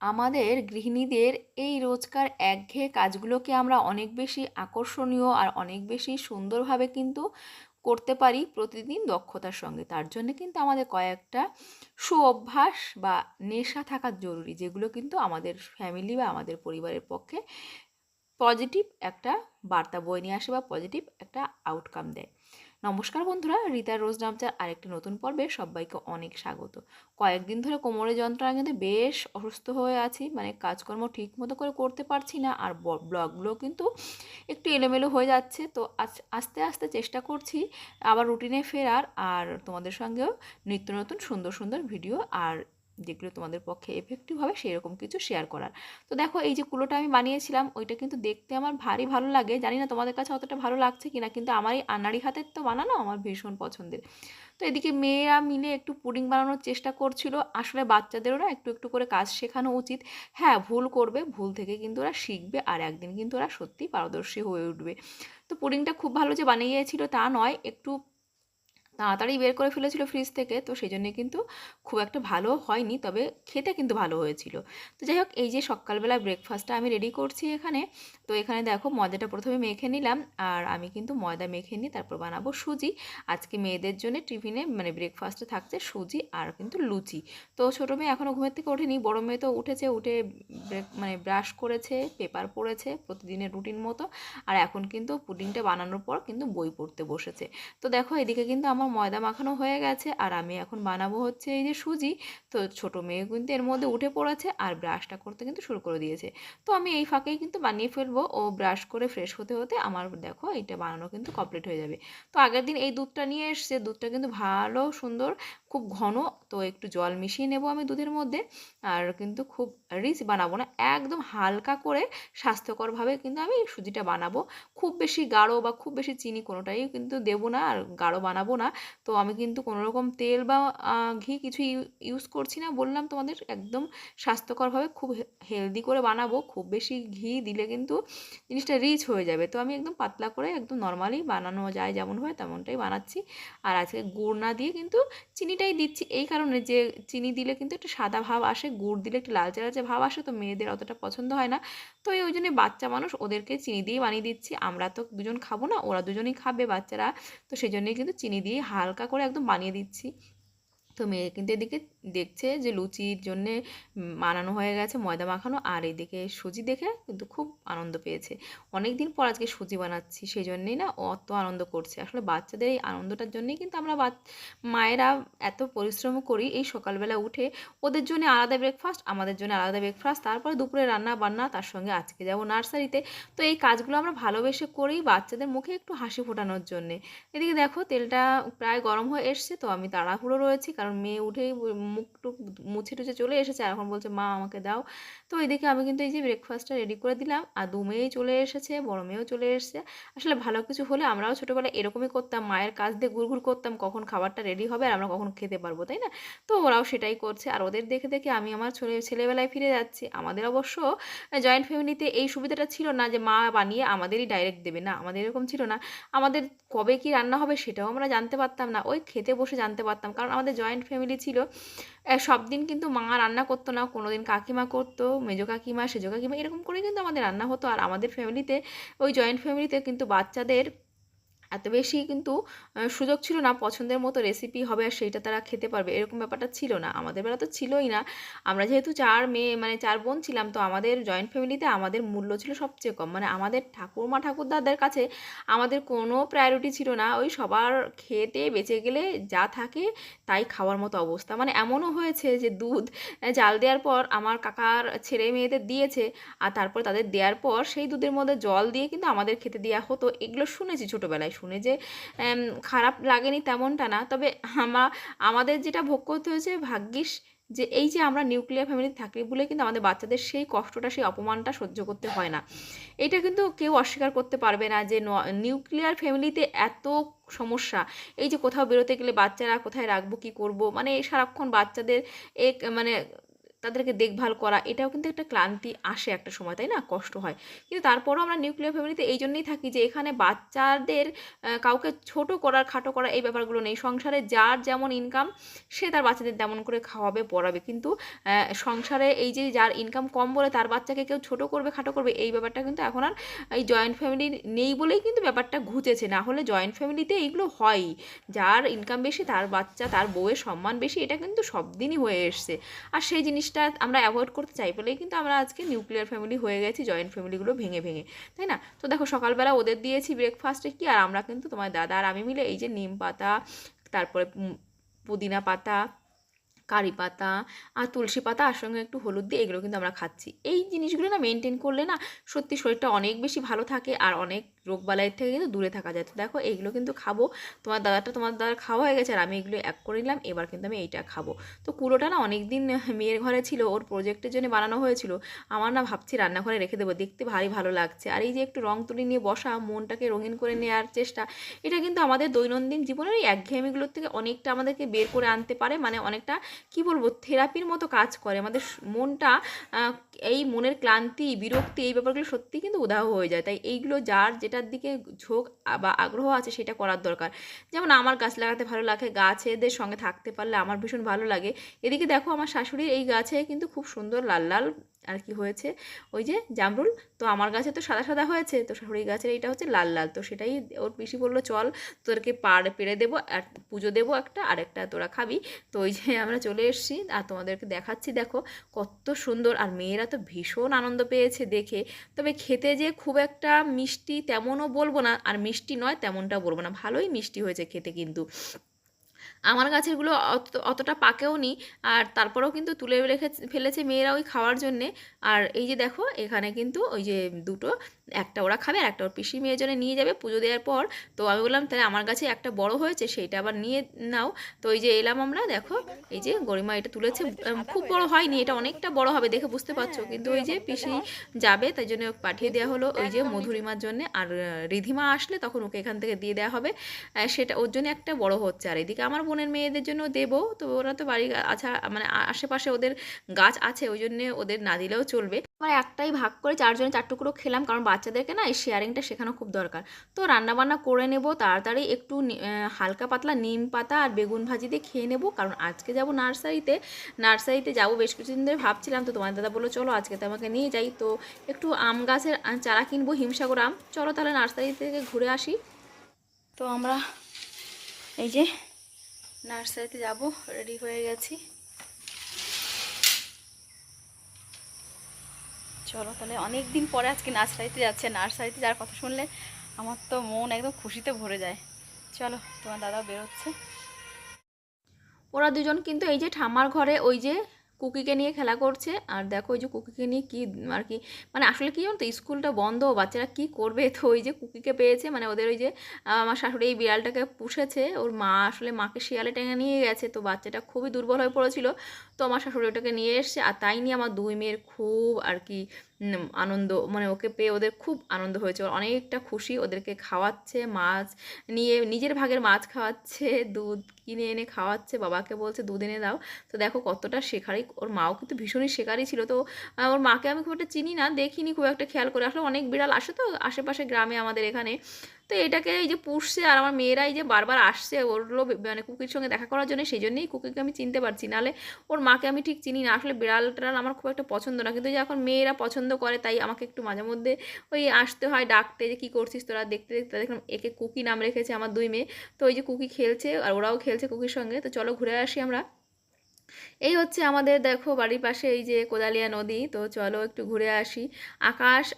আমাদের গৃহিণীদের এই রোজকার একঘেয়ে কাজগুলোকে আমরা অনেক বেশি আকর্ষণীয় আর অনেক বেশি সুন্দরভাবে কিন্তু করতে পারি প্রতিদিন দক্ষতার সঙ্গে। তার জন্য কিন্তু আমাদের কয়েকটা সুঅভ্যাস বা নেশা থাকা জরুরি, যেগুলো কিন্তু আমাদের ফ্যামিলি বা আমাদের পরিবারের পক্ষে পজিটিভ একটা বার্তা বয়ে নিয়ে আসে বা পজিটিভ একটা আউটকাম দেয়। নমস্কার বন্ধুরা রীতার রোজ নামচার আরেকটি নতুন পর্বে সবাইকে অনেক স্বাগত। কয়েকদিন ধরে কোমরে যন্ত্রণা কিন্তু বেশ অসুস্থ হয়ে আছি মানে কাজকর্ম ঠিক মতো করে করতে পারছি না, আর ব্লগগুলো কিন্তু একটু এলোমেলো হয়ে যাচ্ছে, তো আস্তে আস্তে চেষ্টা করছি আবার রুটিনে ফেরার, আর তোমাদের সঙ্গেও নিত্য নতুন সুন্দর সুন্দর ভিডিও আর যেগুলো তোমাদের পক্ষে এফেক্টিভ হবে সেরকম কিছু শেয়ার করার। তো দেখো এই যে কুলোটা আমি বানিয়েছিলাম, ওইটা কিন্তু দেখতে আমার ভারী ভালো লাগে। জানি না তোমাদের কাছে অতটা ভালো লাগছে কিনা, কিন্তু আমার এই আনাড়ি হাতের তো বানানো আমার ভীষণ পছন্দের। তো এদিকে মেয়েরা মিলে একটু পুডিং বানানোর চেষ্টা করছিল। আসলে বাচ্চাদেরও না একটু একটু করে কাজ শেখানো উচিত। হ্যাঁ ভুল করবে, ভুল থেকে কিন্তু ওরা শিখবে আর একদিন কিন্তু ওরা সত্যি পারদর্শী হয়ে উঠবে। তো পুডিংটা খুব ভালো যে বানিয়েছিল তা নয়, একটু তাড়াতাড়ি বের করে ফেলেছিল ফ্রিজ থেকে, তো সেই জন্যে কিন্তু খুব একটা ভালো হয়নি, তবে খেতে কিন্তু ভালো হয়েছিল। তো যাই হোক, এই যে সকালবেলা ব্রেকফাস্টটা আমি রেডি করছি এখানে, তো এখানে দেখো ময়দাটা প্রথমে মেখে নিলাম, আর আমি কিন্তু ময়দা মেখে নিই তারপর বানাবো সুজি। আজকে মেয়েদের জন্য টিফিনে মানে ব্রেকফাস্টে থাকছে সুজি আর কিন্তু লুচি। তো ছোটো মেয়ে এখনও ঘুমের থেকে ওঠেনি, বড়ো মেয়ে তো উঠেছে, উঠে ব্রেক মানে ব্রাশ করেছে পেপার পড়েছে, প্রতিদিনের রুটিন মতো, আর এখন কিন্তু পুডিংটা বানানোর পর কিন্তু বই পড়তে বসেছে। তো দেখো এদিকে কিন্তু আমার আমার ময়দা মাখানো হয়ে গেছে আর আমি এখন বানাবো হচ্ছে এই যে সুজি। তো ছোট মেয়ে কিন্তু এর মধ্যে উঠে পড়েছে আর ব্রাশটা করতে কিন্তু শুরু করে দিয়েছে। তো আমি এই ফাঁকেই কিন্তু বানিয়ে ফেলব। ও ব্রাশ করে ফ্রেশ হতে হতে আমার দেখো এটা বানানো কিন্তু কমপ্লিট হয়ে যাবে। তো আগের দিন এই দুধটা নিয়ে এসছে। দুধটা কিন্তু ভালো সুন্দর খুব ঘন, তো একটু জল মিশিয়ে নেব আমি দুধের মধ্যে। আর কিন্তু খুব রিচ বানাবো না, একদম হালকা করে স্বাস্থ্যকরভাবে কিন্তু আমি সুজিটা বানাবো। খুব বেশি গাঢ় বা খুব বেশি চিনি কোনোটাই কিন্তু দেবো না আর গাঢ় বানাবো না। তো আমি কিন্তু কোনো রকম তেল বা ঘি কিছু ইউজ করছি না, বললাম তোমাদের একদম স্বাস্থ্যকরভাবে খুব হেলদি করে বানাবো। খুব বেশি ঘি দিলে কিন্তু জিনিসটা রিচ হয়ে যাবে। তো আমি একদম পাতলা করে একদম নর্মালি বানানো যায়, যেমন হয় তেমনটাই বানাচ্ছি। আর আজকে গুড় না দিয়ে কিন্তু চিনিটাই দিচ্ছি। এই কারণে যে চিনি দিলে কিন্তু একটু সাদা ভাব আসে, গুড় দিলে একটু লালচে লালচে ভাব আসে, তো মেয়েদের অতটা পছন্দ হয় না। তো এই ওই জন্য বাচ্চা মানুষ ওদেরকে চিনি দিয়ে বানিয়ে দিচ্ছি। আমরা তো দুজন খাব না, ওরা দুজনেই খাবে বাচ্চারা। তো সেই জন্যই কিন্তু চিনি দিয়ে হালকা করে একদম বানিয়ে দিচ্ছি। তো মেয়ে কিন্তু এদিকে দেখছে যে লুচির জন্যে বানানো হয়ে গেছে, ময়দা মাখানো। আর এদিকে সুজি দেখে কিন্তু খুব আনন্দ পেয়েছে। অনেক দিন পর আজকে সুজি বানাচ্ছি সেই জন্যেই না অত আনন্দ করছে। আসলে বাচ্চাদের এই আনন্দটার জন্যেই কিন্তু আমরা মায়েরা এত পরিশ্রম করি এই সকালবেলা উঠে ওদের জন্য আলাদা ব্রেকফাস্ট আমাদের জন্য আলাদা ব্রেকফাস্ট তারপরে দুপুরে রান্না বান্না, তার সঙ্গে আজকে যাব নার্সারিতে। তো এই কাজগুলো আমরা ভালোবেসে করি বাচ্চাদের মুখে একটু হাসি ফোটানোর জন্যে। এদিকে দেখো তেলটা প্রায় গরম হয়ে এসছে, তো আমি তাড়াহুড়ো রয়েছি কারণ মেয়ে উঠেই মুখ টুক মুছে টুছে চলে এসেছে, আর এখন বলছে, মা, আমাকে দাও। তো এদিকে আমি কিন্তু এই যে ব্রেকফাস্টটা রেডি করে দিলাম, আর দু মেয়েই চলে এসেছে, বড় মেয়েও চলে এসেছে। আসলে ভালো কিছু হলে আমরাও ছোটোবেলায় এরকমই করতাম, মায়ের কাজ দিয়ে ঘুরঘুর করতাম, কখন খাবারটা রেডি হবে আর আমরা কখন খেতে পারব, তাই না? তো ওরাও সেটাই করছে, আর ওদের দেখে দেখে আমি আমার ছেলে, ছেলেবেলায় ফিরে যাচ্ছি। আমাদের অবশ্য জয়েন্ট ফ্যামিলিতে এই সুবিধাটা ছিল না যে মা বানিয়ে আমাদেরই ডাইরেক্ট দেবে, না, আমাদের এরকম ছিল না। আমাদের কবে কি রান্না হবে সেটাও আমরা জানতে পারতাম না, ওই খেতে বসে জানতে পারতাম, কারণ আমাদের জয়েন্ট ফ্যামিলি ছিল। সব দিন কিন্তু মা রান্না করতো না কোনো দিন কাকিমা করতো, মেজো কাকিমা, সেজো কাকিমা, এরকম করে কিন্তু আমাদের রান্না হতো। আর আমাদের ফ্যামিলিতে ওই জয়েন্ট ফ্যামিলিতে কিন্তু বাচ্চাদের এত বেশি কিন্তু সুযোগ ছিল না, পছন্দের মতো রেসিপি হবে আর সেইটা তারা খেতে পারবে। এরকম ব্যাপারটা ছিল না। আমাদের বেলা তো ছিলই না। আমরা যেহেতু চার মেয়ে মানে চার বোন ছিলাম, তো আমাদের জয়েন্ট ফ্যামিলিতে আমাদের মূল্য ছিল সবচেয়ে কম। মানে আমাদের ঠাকুরমা, ঠাকুরদাদের কাছে আমাদের কোনো প্রায়োরিটি ছিল না। ওই সবার খেতে বেঁচে গেলে যা থাকে তাই খাওয়ার মতো অবস্থা। মানে এমনও হয়েছে যে দুধ জাল দেওয়ার পর আমার কাকার ছেলে মেয়েদের দিয়েছে আর তারপর তাদের দেওয়ার পর সেই দুধের মধ্যে জল দিয়ে কিন্তু আমাদের খেতে দেওয়া হতো। এগুলো শুনেছি ছোটোবেলায় শুনে যে খারাপ লাগেনি তেমনটা না। তবে আমা, আমাদের যেটা ভোগ করতে হয়েছে ভাগ্যিস যে, এই যে আমরা নিউক্লিয়ার ফ্যামিলিতে থাকি বলে কিন্তু আমাদের বাচ্চাদের সেই কষ্টটা, সেই অপমানটা সহ্য করতে হয় না। এটা কিন্তু কেউ অস্বীকার করতে পারবে না যে নিউক্লিয়ার ফ্যামিলিতে এত সমস্যা। এই যে কোথাও বেরোতে গেলে বাচ্চারা কোথায় রাখব, কী করব? মানে সারাক্ষণ বাচ্চাদের এক মানে তাদেরকে দেখভাল করা, এটাও কিন্তু একটা ক্লান্তি আসে একটা সময়, তাই না? কষ্ট হয়। কিন্তু তারপরও আমরা নিউক্লিয়ার ফ্যামিলিতে এই জন্যই থাকি যে, এখানে বাচ্চাদের কাউকে ছোট করার, খাটো করা এই ব্যাপারগুলো নেই। সংসারে যার যেমন ইনকাম সে তার বাচ্চাদের তেমন করে খাওয়াবে, পড়াবে। কিন্তু সংসারে এই যে যার ইনকাম কম বলে তার বাচ্চাকে কেউ ছোট করবে, খাটো করবে, এই ব্যাপারটা কিন্তু এখন আর, এই জয়েন্ট ফ্যামিলি নেই বলেই কিন্তু ব্যাপারটা ঘুচেছে। না হলে জয়েন্ট ফ্যামিলিতে এইগুলো হয়ই যার ইনকাম বেশি, তার বাচ্চা, তার বউয়ের সম্মান বেশি, এটা কিন্তু সব দিনই হয়ে এসছে। আর সেই জিনিসটা আমরা অ্যাভয়েড করতে চাই বলেই কিন্তু আমরা আজকে নিউক্লিয়ার ফ্যামিলি হয়ে গেছি জয়েন্ট ফ্যামিলিগুলো ভেঙে ভেঙে, তাই না? তো দেখো সকালবেলা ওদের দিয়েছি ব্রেকফাস্টে কি, আর আমরা কিন্তু তোমার দাদা আর আমি মিলে এই যে নিম পাতা, তারপরে পুদিনা পাতা, কারি পাতা আর তুলসী পাতা আর সঙ্গে একটু হলুদ দিয়ে এগুলো কিন্তু আমরা খাচ্ছি। এই জিনিসগুলো না মেনটেন করলে না সত্যি শরীরটা অনেক বেশি ভালো থাকে আর অনেক রোগবালাইয়ের থেকে কিন্তু দূরে থাকা যায়। তো দেখো এইগুলো কিন্তু খাব। তোমার দাদাটা তোমার দাদার খাওয়া হয়ে গেছে আর আমি এগুলো এক করে নিলাম, এবার কিন্তু আমি এইটা খাব। তো কুলোটা না অনেক দিন মেয়ের ঘরে ছিল, ওর প্রজেক্টের জন্য বানানো হয়েছিল। আমার না ভাবছি রান্নাঘরে রেখে দেবো, দেখতে ভারী ভালো লাগছে। আর এই যে একটু রং তুলি নিয়ে বসা, মনটাকে রঙিন করে নেওয়ার চেষ্টা, এটা কিন্তু আমাদের দৈনন্দিন জীবনের এই একঘেয়েমিগুলোর থেকে অনেকটা আমাদেরকে বের করে আনতে পারে। মানে অনেকটা, কি বলব, থেরাপির মতো কাজ করে। আমাদের মনটা এই মনের ক্লান্তি, বিরক্তি, এই ব্যাপারগুলো সত্যি কিন্তু উদাহ হয়ে যায়। তাই এইগুলো যার যেটার দিকে ঝোঁক বা আগ্রহ আছে সেটা করার দরকার। যেমন আমার গাছ লাগাতে ভালো লাগে, গাছেদের সঙ্গে থাকতে পারলে আমার ভীষণ ভালো লাগে। এদিকে দেখো আমার শাশুড়ির এই গাছে কিন্তু খুব সুন্দর লাল লাল আর কি হয়েছে, ওই যে জামরুল। তো আমার গাছে তো সাদা সাদা হয়েছে, তো শাশুড়ির গাছের এইটা হচ্ছে লাল লাল। তো সেটাই ওর পিসি বলল, চল তোদেরকে পাড় পেরে দেবো, আর পুজো দেবো একটা, আর একটা তোরা খাবি। তো ওই যে আমরা চলে এসেছি আর তোমাদেরকে দেখাচ্ছি, দেখো কত সুন্দর। আর মেয়েরা তো ভীষণ আনন্দ পেয়েছে দেখে। তবে খেতে যে খুব একটা মিষ্টি তেমনও বলব না আর মিষ্টি নয় তেমনটা বলব না। ভালোই মিষ্টি হয়েছে খেতে কিন্তু। আমার গাছেরগুলো অত, অতটা পাকেও নি। আর তারপরেও কিন্তু তুলে রেখে, ফেলেছে মেয়েরা ওই খাওয়ার জন্যে। আর এই যে দেখো, এখানে কিন্তু ওই যে দুটো, একটা ওরা খাবে আর একটা ওর পিসি মেয়ের জন্য নিয়ে যাবে পুজো দেওয়ার পর। তো আমি বললাম, তাহলে আমার কাছে একটা বড় হয়েছে, সেইটা আবার নিয়ে নাও। তো এই যে এলাম আমরা, দেখো, এই যে গরিমা এটা তুলেছে খুব বড় হয়নি, এটা অনেকটা বড় হবে দেখে বুঝতে পারছ। কিন্তু ওই যে পিসি যাবে, তাই জন্য পাঠিয়ে দেওয়া হলো ওই যে মধুরিমার জন্য। আর রিধিমা আসলে তখন ওকে এখান থেকে দিয়ে দেওয়া হবে। সেটা ওর জন্য একটা বড় হচ্ছে। আর এদিকে আমার বোনের মেয়েদের জন্য দেবো তো ওরা তো বাড়ি আছা মানে আশেপাশে ওদের গাছ আছে ওই জন্যে ওদের না দিলেও চলবে। আমার একটাই ভাগ করে চারজনে চার টুকরো খেলাম কারণ বাচ্চাদেরকে না এই শেয়ারিংটা শেখানো খুব দরকার। তো রান্নাবান্না করে নেব তাড়াতাড়ি একটু হালকা পাতলা নিম পাতা আর বেগুন ভাজি দিয়ে খেয়ে নেব কারণ আজকে যাব নার্সারিতে নার্সারিতে যাব বেশ কিছুদিন ধরে ভাবছিলাম তো তোমার দাদা বলল চলো আজকে তো আমাকে নিয়ে যাই। তো একটু আম গাছের চারা কিনবো হিমসাগর আম। চলো তাহলে নার্সারি থেকে ঘুরে আসি। তো আমরা এই যে নার্সারিতে যাব, রেডি হয়ে গেছি। চলো তাহলে অনেক দিন পরে আজকে নার্সারিতে যাচ্ছে, নার্সারিতে যার কথা শুনলে আমার তো মন একদম খুশিতে ভরে যায়। চলো, তোমার দাদা বেরোচ্ছে। ওরা দুজন কিন্তু এই যে ঠামার ঘরে ওই যে কুকিকে নিয়ে খেলা করছে। আর দেখো ওই যে কুকিকে নিয়ে কী আর কি মানে আসলে কী জানো তো স্কুলটা বন্ধ, বাচ্চারা কি করবে? তো ওই যে কুকিকে পেয়েছে মানে ওদের ওই যে আমার শাশুড়ি এই বিড়ালটাকে পুষেছে। ওর মা আসলে মাকে শিয়ালে টেনে নিয়ে গেছে, তো বাচ্চাটা খুবই দুর্বল হয়ে পড়েছিল। তো আমার শাশুড়ি ওটাকে নিয়ে এসছে, আর তাই নিয়ে আমার দুই মেয়ের খুব আর কি আনন্দ মানে ওকে পেয়ে ওদের খুব আনন্দ হয়েছে। ওর অনেকটা খুশি, ওদেরকে খাওয়াচ্ছে, মাছ নিয়ে নিজের ভাগের মাছ খাওয়াচ্ছে, দুধ কিনে এনে খাওয়াচ্ছে, বাবাকে বলছে, দুধ এনে দাও। তো দেখো কতটা শেখারি, ওর মাও কিন্তু ভীষণই শেখারই ছিল। তো ওর মাকে আমি খুব একটা চিনি না, দেখিনি, খুব একটা খেয়াল করে। আসলে অনেক বিড়াল আসে তো আশেপাশে গ্রামে আমাদের এখানে। তো এটাকে এই যে পুষছে আর আমার মেয়েরা এই যে বারবার আসছে ওরগুলো মানে কুকির সঙ্গে দেখা করার জন্য সেই জন্যই কুকিকে আমি চিনতে পারছি। নাহলে ওর মাকে আমি ঠিক চিনি না। আসলে বিড়াল টিড়াল আমার খুব একটা পছন্দ না। কিন্তু যে এখন মেয়েরা পছন্দ করে, তাই আমাকে একটু মাঝে মধ্যে ওই আসতে হয় ডাকতে যে, কী করছিস তোরা? দেখতে দেখতে দেখলাম একে কুকি নাম রেখেছে আমার দুই মেয়ে। তো ওই যে কুকি খেলছে আর ওরাও খেলছে কুকির সঙ্গে। তো চলো ঘুরে আসি আমরা। এই হচ্ছে আমাদের দেখো বাড়ির পাশে এই যে কোদালিয়া নদী, তো চলো একটু ঘুরে আসি। আকাশ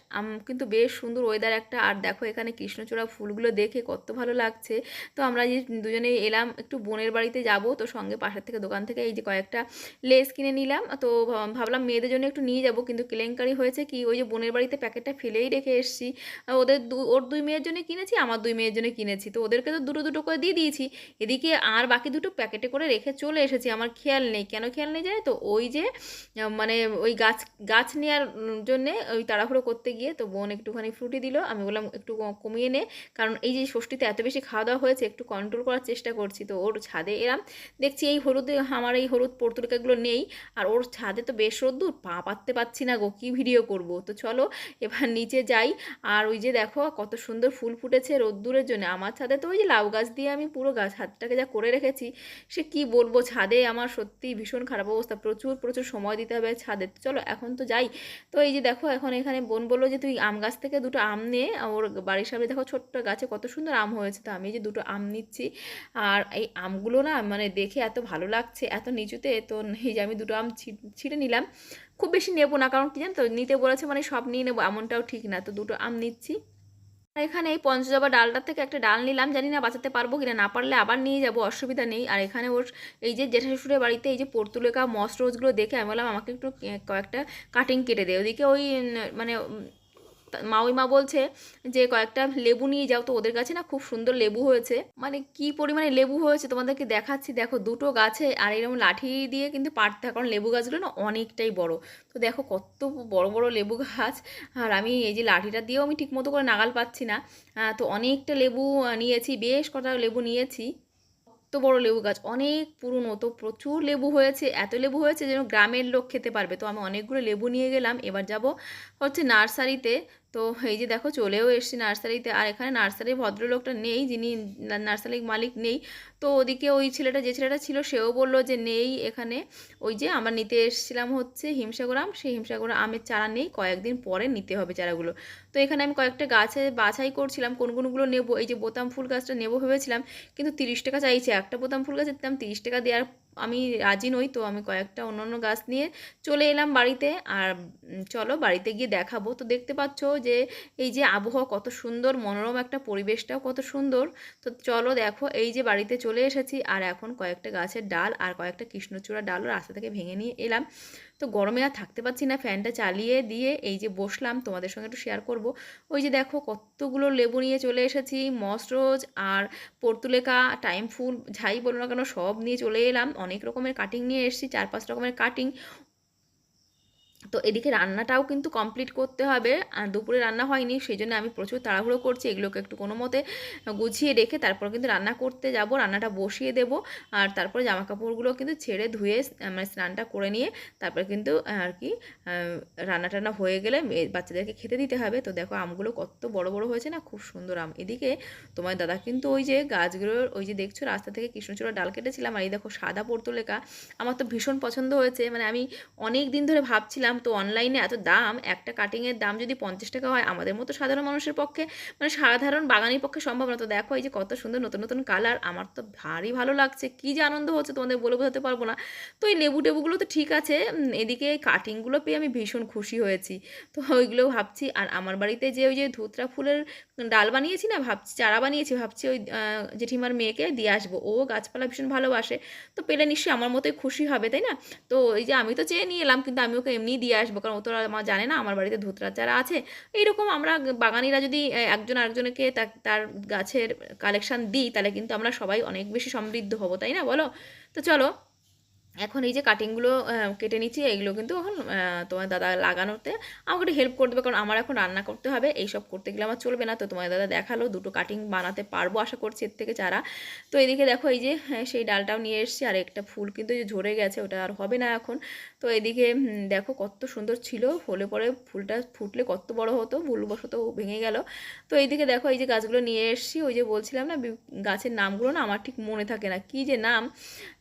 কিন্তু বেশ সুন্দর ওয়েদার একটা। আর দেখো এখানে কৃষ্ণচূড়া ফুলগুলো দেখে কত ভালো লাগছে। তো আমরা যে দুজনে এলাম একটু বোনের বাড়িতে যাব, তো সঙ্গে পাশের থেকে দোকান থেকে এই যে কয়েকটা লেস কিনে নিলাম। তো ভাব- ভাবলাম মেয়েদের জন্য একটু নিয়ে যাব, কিন্তু কেলেঙ্কারি হয়েছে কি, ওই যে বোনের বাড়িতে প্যাকেটটা ফেলেই রেখে এসেছি। ওদের ওর দুই মেয়ের জন্য কিনেছি, আমার দুই মেয়ের জন্য কিনেছি। তো ওদেরকে তো দুটো দুটো করে দিয়ে দিয়েছি। এদিকে আর বাকি দুটো প্যাকেটে করে রেখে চলে এসেছি, আমার খেয়াল নেই। নেই। কেন খেয়াল নেই জানে তো? ওই যে মানে ওই গাছ গাছ নেওয়ার জন্যে ওই তাড়াহুড়ো করতে গিয়ে তো বোন একটুখানি ফ্রুটি দিল। আমি বললাম, একটু কমিয়ে নে। কারণ এই যে ষষ্ঠীতে এত বেশি খাওয়া দাওয়া হয়েছে, একটু কন্ট্রোল করার চেষ্টা করছি। তো ওর ছাদে এলাম। দেখছি এই হলুদে, আমার এই হলুদ পর্তুলিকাগুলো নেই। আর ওর ছাদে তো বেশ রোদ্দুর, পা পাততে পারছি না গো, কী ভিডিও করব? তো চলো, এবার নিচে যাই। আর ওই যে দেখো, কত সুন্দর ফুল ফুটেছে রোদ্দুরের জন্য। আমার ছাদে তো ওই যে লাউ গাছ দিয়ে আমি পুরো গাছ, হাতটাকে যা করে রেখেছি, সে কি বলব? ছাদে আমার সত্যি ভীষণ খারাপ অবস্থা। প্রচুর প্রচুর সময় দিতে হবে ছাদে। চলো, এখন তো যাই। তো এই যে দেখো, এখন এখানে বোন বলল যে, তুই আম গাছ থেকে দুটো আম নে। ওর বাড়ির সামনে দেখো ছোট্ট গাছে কত সুন্দর আম হয়েছে। তো আমি যে দুটো আম নিচ্ছি। আর এই আমগুলো না মানে দেখে এত ভালো লাগছে, এত নিচুতে। তো এই যে আমি দুটো আম ছিঁড়ে নিলাম। খুব বেশি নেব না, কারণ কি জানো তো, নিতে বলেছে মানে সব নিয়ে নেব, এমনটাও ঠিক না। তো দুটো আম নিচ্ছি। এখানে এই পঞ্চজবা ডালটার থেকে একটা ডাল নিলাম। জানি না বাঁচাতে পারব কিনা, না পারলে আবার নিয়ে যাব, অসুবিধা নেই। আর এখানে ওর এই যে জেঠা শ্বশুরের বাড়িতে এই যে পর্তুলেকা মস রোজগুলো দেখে আমি বললাম, আমাকে একটু কয়েকটা কাটিং কেটে দে। ওদিকে ওই মানে উম, তা- মাউই বলছে যে কয়েকটা লেবু নিয়ে যাও তো ওদের কাছে না খুব সুন্দর লেবু হয়েছে। মানে কি পরিমাণে লেবু হয়েছে তোমাদেরকে দেখাচ্ছি। দেখো দুটো গাছে আর এরকম লাঠি দিয়ে কিন্তু পারতে হয় কারণ লেবু গাছগুলো না অনেকটাই বড়। তো দেখো কত বড় বড় লেবু গাছ। আর আমি এই যে লাঠিটা দিয়েও আমি ঠিক মতো করে নাগাল পাচ্ছি না। তো অনেকটা লেবু নিয়েছি বেশ কটা লেবু নিয়েছি। এত বড় লেবু গাছ, অনেক পুরনো। তো প্রচুর লেবু হয়েছে, এত লেবু হয়েছে যেন গ্রামের লোক খেতে পারবে। তো আমি অনেকগুলো লেবু নিয়ে গেলাম, এবার যাব হচ্ছে নার্সারিতে। তো এই যে দেখো চলেও এসছি নার্সারিতে। আর এখানে নার্সারির ভদ্রলোকটা নেই, যিনি নার্সারির মালিক নেই। তো ওদিকে ওই ছেলেটা, যে ছেলেটা ছিল, সেও বলল যে নেই এখানে। ওই যে আমরা নিতে এসেছিলাম হচ্ছে হিমসাগরাম। সেই হিমসাগর আমের চারা নেই, কয়েকদিন পরে নিতে হবে চারাগুলো। তো এখানে আমি কয়েকটা গাছে বাছাই করছিলাম, কোন কোনগুলো নেব, এই যে বোতাম ফুল গাছটা নেব ভেবেছিলাম, কিন্তু তিরিশ টাকা চাইছে। একটা বোতাম ফুল গাছের দাম তিরিশ টাকা দেওয়ার আমি রাজি নই, তো আমি কয়েকটা অন্য অন্য গাছ নিয়ে চলে এলাম বাড়িতে। আর চলো বাড়িতে গিয়ে দেখাবো। তো দেখতে পাচ্ছ যে এই যে আবহাওয়া কত সুন্দর, মনোরম একটা পরিবেশটাও কত সুন্দর। তো চলো দেখো, এই যে বাড়িতে চলে এসেছি। আর এখন কয়েকটা গাছের ডাল আর কয়েকটা কৃষ্ণচূড়া ডালও রাস্তা থেকে ভেঙে নিয়ে এলাম। তো গরমে আর থাকতে পারছি না, ফ্যানটা চালিয়ে দিয়ে এই যে বসলাম, তোমাদের সঙ্গে একটু শেয়ার করব। ওই যে দেখো কতগুলো লেবু নিয়ে চলে এসেছি, মসরোজ আর পর্তুলেকা, টাইম ফুল, যাই বলো না কেন, সব নিয়ে চলে এলাম। অনেক রকমের কাটিং নিয়ে এসেছি, চার পাঁচ রকমের কাটিং তো এদিকে রান্নাটাও কিন্তু কমপ্লিট করতে হবে। আর দুপুরে রান্না হয়নি সেই জন্য আমি প্রচুর তাড়াহুড়ো করছি। এগুলোকে একটু কোনো মতে গুছিয়ে রেখে তারপর কিন্তু রান্না করতে যাব, রান্নাটা বসিয়ে দেব। আর তারপরে জামা কাপড়গুলো কিন্তু ছেড়ে ধুয়ে মানে স্নানটা করে নিয়ে তারপরে কিন্তু আর কি রান্না টান্না হয়ে গেলে বাচ্চাদেরকে খেতে দিতে হবে। তো দেখো আমগুলো কত বড় বড় হয়েছে না, খুব সুন্দর আম। এদিকে তোমার দাদা কিন্তু ওই যে গাছগুলোর ওই যে দেখছ রাস্তা থেকে কৃষ্ণচূড়া ডাল কেটেছিলাম, আর এই দেখো সাদা পর্তুলেকা। আমার তো ভীষণ পছন্দ হয়েছে। মানে আমি অনেক দিন ধরে ভাবছিলাম তো অনলাইনে এত দাম, একটা কাটিংয়ের দাম যদি পঞ্চাশ টাকা হয়, আমাদের মতো সাধারণ মানুষের পক্ষে মানে সাধারণ বাগানের পক্ষে সম্ভব না। তো দেখো এই যে কত সুন্দর নতুন নতুন কালার আমার তো ভারী ভালো লাগছে। কী যে আনন্দ হচ্ছে তোমাদের বলে বোঝাতে পারব না। তো এই লেবু টেবুগুলো তো ঠিক আছে এদিকে কাটিংগুলো পেয়ে আমি ভীষণ খুশি হয়েছি। তো ওইগুলো ভাবছি, আর আমার বাড়িতে যে ওই যে ধুতরা ফুলের ডাল বানিয়েছি না, ভাবছি, চারা বানিয়েছি, ভাবছি ওই জেঠিমার মেয়েকে দিয়ে আসব। ও গাছপালা ভীষণ ভালোবাসে। তো পেলে নিশ্চয়ই আমার মতোই খুশি হবে, তাই না? তো এই যে আমি তো চেয়ে নিয়ে এলাম, কিন্তু আমি ওকে এমনিই দিয়ে আসব, কারণ ও তো আমার জানে না আমার বাড়িতে ধুতরা চারা আছে। এইরকম আমরা বাগানিরা যদি একজন আরেকজনকে তার গাছের কালেকশান দিই, তাহলে কিন্তু আমরা সবাই অনেক বেশি সমৃদ্ধ হব, তাই না বলো? তো চলো এখন এই যে কাটিংগুলো কেটে নিচ্ছি এইগুলো কিন্তু এখন তোমার দাদা লাগানোতে আমাকে একটু হেল্প করে দেবে কারণ আমার এখন রান্না করতে হবে এইসব করতে গেলে আমার চলবে না। তো তোমার দাদা দেখাল দুটো কাটিং বানাতে পারব আশা করছি এর থেকে চারা তো এদিকে দেখো এই যে হ্যাঁ, সেই ডালটাও নিয়ে এসেছি আর একটা ফুল কিন্তু যে ঝরে গেছে ওটা আর হবে না এখন। তো এদিকে দেখো কত সুন্দর ছিল হলে পরে ফুলটা ফুটলে কত বড় হতো ভুলবশত ভেঙে গেল। তো এইদিকে দেখো এই যে গাছগুলো নিয়ে এসেছি ওই যে বলছিলাম না গাছের নামগুলো না আমার ঠিক মনে থাকে না কী যে নাম।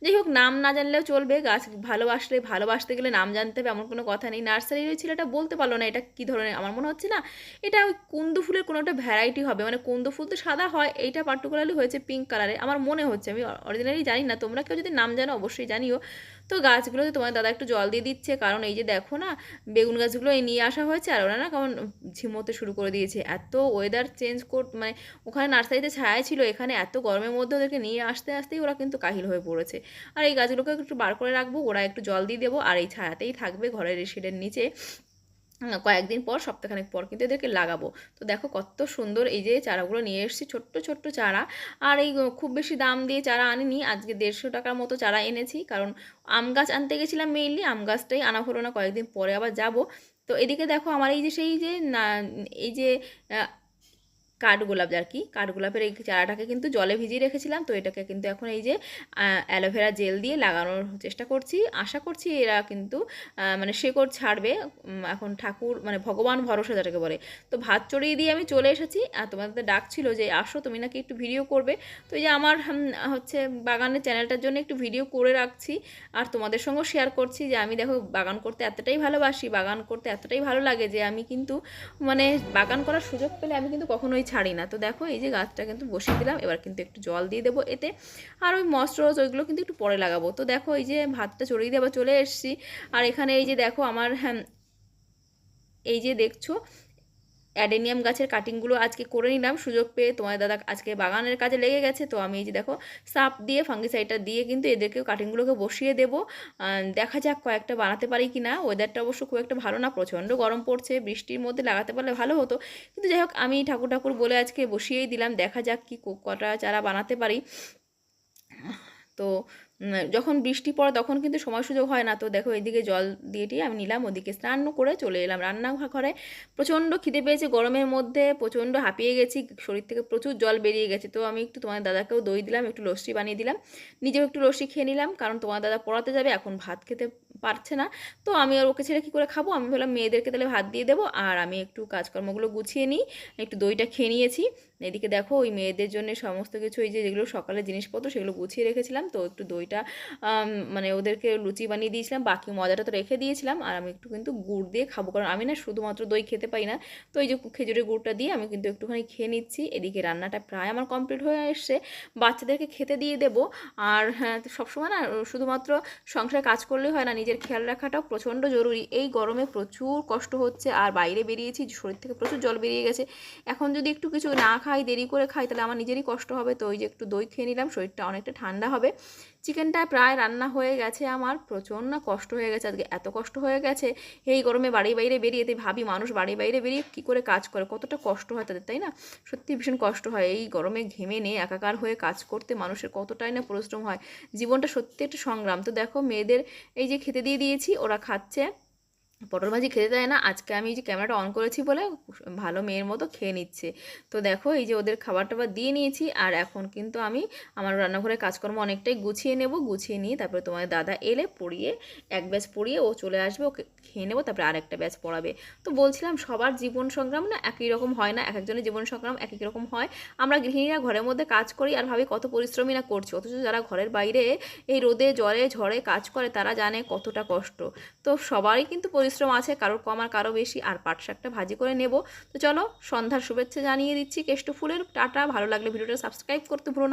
যাই হোক নাম না জানলেও চলবে গাছ ভালোবাসলে, ভালোবাসতে গেলে নাম জানতে হবে, এমন কোনো কথা নেই। নার্সারির ওই ছেলেটা বলতে পারল না, এটা কী ধরনের, আমার মনে হচ্ছে না, এটা ওই কুন্দু ফুলের কোনো একটা ভ্যারাইটি হবে। মানে কুন্দু ফুল তো সাদা হয়, এইটা পার্টিকুলারলি হয়েছে পিঙ্ক কালারে আমার মনে হচ্ছে, আমি অরিজিনালি জানি না, তোমরা কেউ যদি নাম জানো অবশ্যই জানিও। তো গাছগুলোতে তোমার দাদা একটু জল দিয়ে দিচ্ছে, কারণ এই যে দেখো না, বেগুন গাছগুলো এই নিয়ে আসা হয়েছে, আর ওরা না কেমন ঝিমোতে শুরু করে দিয়েছে। এত ওয়েদার চেঞ্জ কর মানে ওখানে নার্সারিতে ছায়া ছিল, এখানে এত গরমের মধ্যে ওদেরকে নিয়ে আসতে আসতেই ওরা কিন্তু কাহিল হয়ে পড়েছে। আর এই গাছগুলোকে একটু বার করে রাখব, ওরা একটু জল দিয়ে দেবো, আর এই ছায়াতেই থাকবে ঘরের শেডের নিচে। কয়েকদিন পর, সপ্তাহখানেক পর কিন্তু এদেরকে লাগাবো। তো দেখো কত সুন্দর এই যে চারাগুলো নিয়ে এসেছি, ছোট্ট ছোট্ট চারা। আর এই খুব বেশি দাম দিয়ে চারা আনিনি, আজকে দেড়শো টাকার মতো চারা এনেছি। কারণ আম গাছ আনতে গেছিলাম মেইনলি আম গাছটাই আনা হলো না, কয়েকদিন পরে আবার যাব। তো এদিকে দেখো আমার এই যে সেই যে না, এই যে কাঠগোলাপ আর কি কাঠগোলাপের এই চারাটাকে কিন্তু জলে ভিজিয়ে রেখেছিলাম, তো এটাকে কিন্তু এখন এই যে অ্যালোভেরা জেল দিয়ে লাগানোর চেষ্টা করছি। আশা করছি এরা কিন্তু মানে শেকড় ছাড়বে এখন ঠাকুর মানে ভগবান ভরসা যেটাকে বলে। তো ভাত চড়িয়ে দিয়ে আমি চলে এসেছি, আর তোমাদের ডাকছিল যে, আসো, তুমি নাকি একটু ভিডিও করবে? তো এই যে আমার হচ্ছে বাগানের চ্যানেলটার জন্য একটু ভিডিও করে রাখছি, আর তোমাদের সঙ্গেও শেয়ার করছি যে, আমি দেখো বাগান করতে এতটাই ভালোবাসি, বাগান করতে এতটাই ভালো লাগে যে, আমি কিন্তু মানে বাগান করার সুযোগ পেলে আমি কিন্তু কখনোই ছাড়ি না। তো দেখো, এই যে গাছটা কিন্তু বসিয়ে দিলাম, এবার কিন্তু একটু জল দিয়ে দেবো এতে। আর ওই মশরজ ওইগুলো কিন্তু একটু পরে লাগাবো। তো দেখো, এই যে ভাতটা চড়িয়ে আবার চলে এসছি। আর এখানে এই যে দেখো আমার হ্যাঁ এই যে দেখছ অ্যাডেনিয়াম গাছের কাটিংগুলো আজকে করে নিলাম। সুযোগ পেয়ে তোমার দাদা আজকে বাগানের কাজে লেগে গেছে। তো আমি এই যে দেখো, সাপ দিয়ে ফাঙ্গিসাইডটা দিয়ে কিন্তু এদেরকেও কাটিংগুলোকে বসিয়ে দেবো। দেখা যাক কয়েকটা বানাতে পারি কি না ওয়েদারটা অবশ্য খুব একটা ভালো না। প্রচণ্ড গরম পড়ছে। বৃষ্টির মধ্যে লাগাতে পারলে ভালো হতো। কিন্তু যাই হোক, আমি ঠাকুর ঠাকুর বলে আজকে বসিয়েই দিলাম। দেখা যাক কি, কটা চারা বানাতে পারি। তো যখন বৃষ্টি পড়ে তখন কিন্তু সময় সুযোগ হয় না। তো দেখো এদিকে জল দিয়ে দিয়ে আমি নিলাম, ওদিকে স্নান করে চলে এলাম রান্নাঘরে। প্রচণ্ড খিদে পেয়েছে গরমের মধ্যে, প্রচণ্ড হাঁপিয়ে গেছি, শরীর থেকে প্রচুর জল বেরিয়ে গেছে। তো আমি একটু তোমার দাদাকেও দই দিলাম, একটু লস্যি বানিয়ে দিলাম। নিজেও একটু লস্যি খেয়ে নিলাম, কারণ তোমার দাদা পড়াতে যাবে, এখন ভাত খেতে পারছে না। তো আমি আর ওকে ছেড়ে কী করে খাব? আমি বললাম মেয়েদেরকে তাহলে ভাত দিয়ে দেবো, আর আমি একটু কাজকর্মগুলো গুছিয়ে নিই, একটু দইটা খেয়ে নিয়েছি। এদিকে দেখো, ওই মেয়েদের জন্য সমস্ত কিছু, এই যে যেগুলো সকালের জিনিসপত্র, সেগুলো গুছিয়ে রেখেছিলাম। তো একটু দইটা মানে ওদেরকে লুচি বানিয়ে দিয়েছিলাম, বাকি মজাটা তো রেখে দিয়েছিলাম। আর আমি একটু কিন্তু গুড় দিয়ে খাব, কারণ আমি না শুধুমাত্র দই খেতে পাই না। তো এই যে খেজুরের গুড়টা দিয়ে আমি কিন্তু একটুখানি খেয়ে নিচ্ছি। এদিকে রান্নাটা প্রায় আমার কমপ্লিট হয়ে এসছে। বাচ্চাদেরকে খেতে দিয়ে দেবো। আর হ্যাঁ সবসময় না, শুধুমাত্র সংসারে কাজ করলেই হয় না, নিজের খেয়াল রাখাটাও প্রচণ্ড জরুরি। এই গরমে প্রচুর কষ্ট হচ্ছে, আর বাইরে বেরিয়েছি, শরীর থেকে প্রচুর জল বেরিয়ে গেছে। এখন যদি একটু কিছু না খাই, দেরি করে খাই, তাহলে আমার নিজেরই কষ্ট হবে। তো ওই যে একটু দই খেয়ে নিলাম, শরীরটা অনেকটা ঠান্ডা হবে। চিকেনটা প্রায় রান্না হয়ে গেছে আমার, প্রচণ্ড কষ্ট হয়ে গেছে আজকে, এত কষ্ট হয়ে গেছে। এই গরমে বাড়ি বাইরে বেরিয়ে তাই ভাবি, মানুষ বাড়ি বাইরে বেরিয়ে কী করে কাজ করে, কতটা কষ্ট হয় তাদের, তাই না? সত্যি ভীষণ কষ্ট হয়, এই গরমে ঘেমে নিয়ে একাকার হয়ে কাজ করতে মানুষের কতটাই না পরিশ্রম হয়। জীবনটা সত্যি একটা সংগ্রাম। তো দেখো, মেয়েদের এই যে খেতে দিয়ে দিয়েছি, ওরা খাচ্ছে। পটল ভাজি খেতে দেয় না, আজকে আমি এই যে ক্যামেরাটা অন করেছি বলে ভালো মেয়ের মতো খেয়ে নিচ্ছে। তো দেখো, এই যে ওদের খাবার টাবার দিয়ে নিয়েছি, আর এখন কিন্তু আমি আমার রান্নাঘরের কাজকর্ম অনেকটাই গুছিয়ে নেব, গুছিয়ে নিয়ে তারপরে তোমার দাদা এলে পড়িয়ে এক ব্যাচ পড়িয়ে ও চলে আসবে, ওকে খেয়ে নেব, তারপরে আরেকটা ব্যাচ পড়াবে। তো বলছিলাম, সবার জীবন সংগ্রাম না একই রকম হয় না এক একজনের জীবন সংগ্রাম এক এক রকম হয়। আমরা গৃহিণীরা ঘরের মধ্যে কাজ করি আর ভাবি কত পরিশ্রমী না করছি, অথচ যারা ঘরের বাইরে এই রোদে, জলে, ঝড়ে কাজ করে তারা জানে কতটা কষ্ট। তো সবারই কিন্তু পরিশ্রম আছে, কারোর কম আর কারও বেশি, আর পাট শাকটা ভাজি করে নেব। তো চলো, সন্ধ্যার শুভেচ্ছা জানিয়ে দিচ্ছি। কেষ্ট ফুলের টাটা, ভালো লাগলে ভিডিওটা সাবস্ক্রাইব করতে ভুলো না।